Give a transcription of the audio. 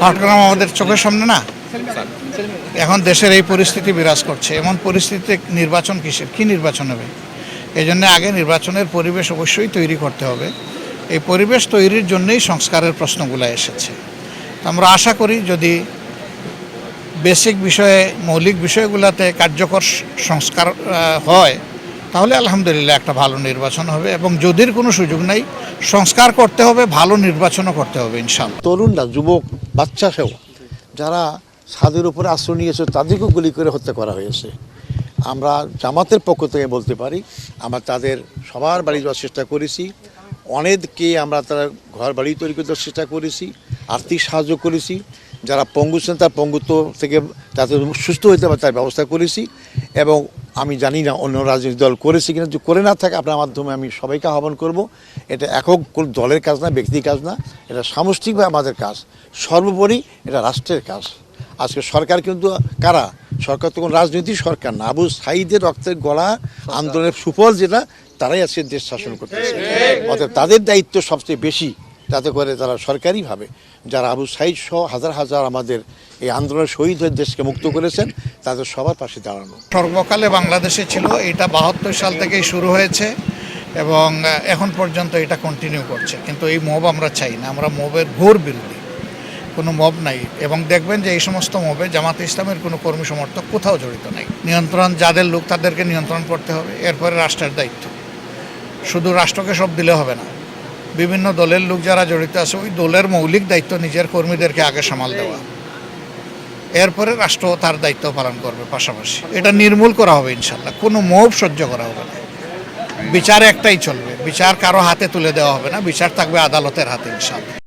পাটগ্রাম আমাদের চোখের সামনে না? এখন দেশের এই পরিস্থিতি বিরাজ করছে। এমন পরিস্থিতিতে নির্বাচন কিসের? কি নির্বাচন হবে? এই জন্য আগে নির্বাচনের পরিবেশ অবশ্যই তৈরি করতে হবে। এই পরিবেশ তৈরির জন্যই সংস্কারের প্রশ্নগুলো এসেছে। আমরা আশা করি যদি বেসিক বিষয়ে, মৌলিক বিষয়গুলোতে কার্যকর সংস্কার হয় তাহলে আলহামদুলিল্লাহ একটা ভালো নির্বাচন হবে এবং যদির কোনো সুযোগ নেই, সংস্কার করতে হবে, ভালো নির্বাচনও করতে হবে ইনশাল্লাহ তরুণরা, যুবক, বাচ্চা সেও, যারা ছাদের উপরে আশ্রয় নিয়েছে তাদেরকেও গুলি করে হত্যা করা হয়েছে। আমরা জামাতের পক্ষ থেকে বলতে পারি, আমরা তাদের সবার বাড়ি যাওয়ার চেষ্টা করেছি। অনেককে আমরা তারা ঘর বাড়ি তৈরি করতে চেষ্টা করেছি, আর্থিক সাহায্য করেছি। যারা পঙ্গু ছিলেন, তার পঙ্গুত্ব থেকে তাদের সুস্থ হইতে পারে তার ব্যবস্থা করেছি। এবং আমি জানি না অন্য রাজনৈতিক দল করেছে কিনা যদি করে না থাকে আপনার মাধ্যমে আমি সবাইকে আহ্বান করব। এটা একক কোনো দলের কাজ না ব্যক্তির কাজ না এটা সামষ্টিকভাবে আমাদের কাজ। সর্বোপরি এটা রাষ্ট্রের কাজ। আজকে সরকার কিন্তু কারা? সরকার তো কোনো রাজনৈতিক সরকার না। আবু সাইদের রক্তের গলা আন্দোলনের সুফল যেটা তারাই আজকে দেশ শাসন করতেছে অর্থাৎ তাদের দায়িত্ব সবচেয়ে বেশি যাতে করে তারা সরকারিভাবে যারা আবু সাইদ সহ হাজার হাজার আমাদের এই আন্দোলনের শহীদ হয়ে দেশকে মুক্ত করেছেন, তাদের সবার পাশে দাঁড়ানো। সর্বকালে বাংলাদেশে ছিল, এটা বাহাত্তর সাল থেকেই শুরু হয়েছে এবং এখন পর্যন্ত এটা কন্টিনিউ করছে। কিন্তু এই মব আমরা চাই না, আমরা মবের ঘোর বিরোধী। কোনো মব নাই। এবং দেখবেন যে এই সমস্ত মবে জামাত ইসলামের কোনো কর্মী সমর্থক কোথাও জড়িত নাই। নিয়ন্ত্রণ, যাদের লোক, তাদেরকে নিয়ন্ত্রণ করতে হবে। এরপরে রাষ্ট্রের দায়িত্ব। শুধু রাষ্ট্রকে সব দিলে হবে না, বিভিন্ন দলের লোক যারা জড়িত আছে, ওই দলের মৌলিক দায়িত্ব নিজের কর্মীদেরকে আগে সামাল দেওয়া। এরপরে রাষ্ট্র তার দায়িত্ব পালন করবে পাশাপাশি। এটা নির্মূল করা হবে ইনশাল্লাহ কোনো মোভ সহ্য করা হবে না। বিচার একটাই চলবে। বিচার কারও হাতে তুলে দেওয়া হবে না। বিচার থাকবে আদালতের হাতে ইনশাল্লাহ